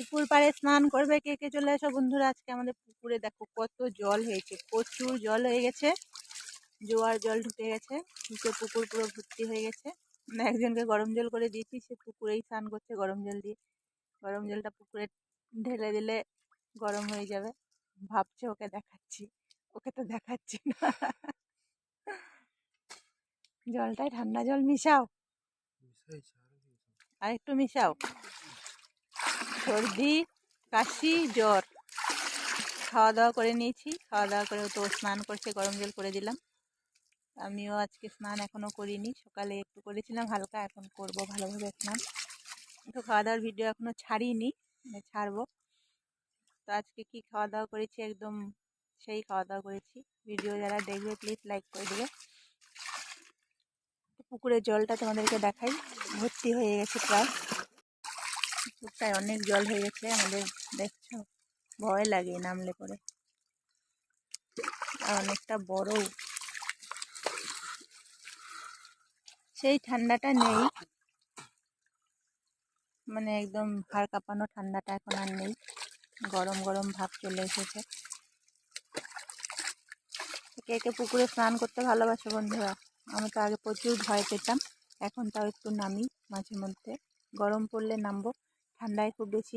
পুকুর পাড়ে স্নান করবে কে কে চলে এসো বন্ধুরা? আজকে আমাদের পুকুরে দেখো কত জল হয়েছে প্রচুর জল হয়ে গেছে। জোয়ার জল ঢুকে গেছে ঢুকে পুকুর পুরো ভর্তি হয়ে গেছে। একজনকে গরম জল করে দিয়েছি সে পুকুরেই স্নান করছে গরম জল দিয়ে। গরম জলটা পুকুরে ঢেলে দিলে গরম হয়ে যাবে। ভাবছে ওকে দেখাচ্ছি ওকে তো দেখাচ্ছি না। জলটায় ঠান্ডা জল মিশাও। আর একটু মিশাও। সর্দি, কাশি, জ্বর। খাওয়া দাওয়া করে নিয়েছি। খাওয়া দাওয়া করে তো স্নান করছে, গরম জল করে দিলাম। আমিও আজকে স্নান এখনও করিনি। সকালে একটু করেছিলাম, হালকা এখন করব ভালোভাবে স্নান। তো খাওয়া দাওয়ার ভিডিও এখনও ছাড়িনি মানে ছাড়বো। তো আজকে কি খাওয়া দাওয়া করেছি? একদম সেই খাওয়া দাওয়া করেছি। ভিডিও যারা দেখবে প্লিজ লাইক করে দেবে। পুকুরের জলটা তোমাদেরকে দেখাই। ভর্তি হয়ে গেছে প্রায়। পুকুরটায় অনেক জল হয়ে গেছে, আমাদের দেখছ? ভয় লাগে নামলে পরে। আর অনেকটা বড় সেই ঠান্ডাটা নেই। মানে একদম হাড় কাঁপানো ঠান্ডাটা এখন আর নেই। গরম গরম ভাব চলে এসেছে। কে কে পুকুরে স্নান করতে ভালোবাসে বন্ধুরা। আমি তো আগে প্রচুর ভয় পেতাম, এখন তাও একটু নামি মাঝে মধ্যে গরম পড়লে নামবো। ঠান্ডায় খুব বেশি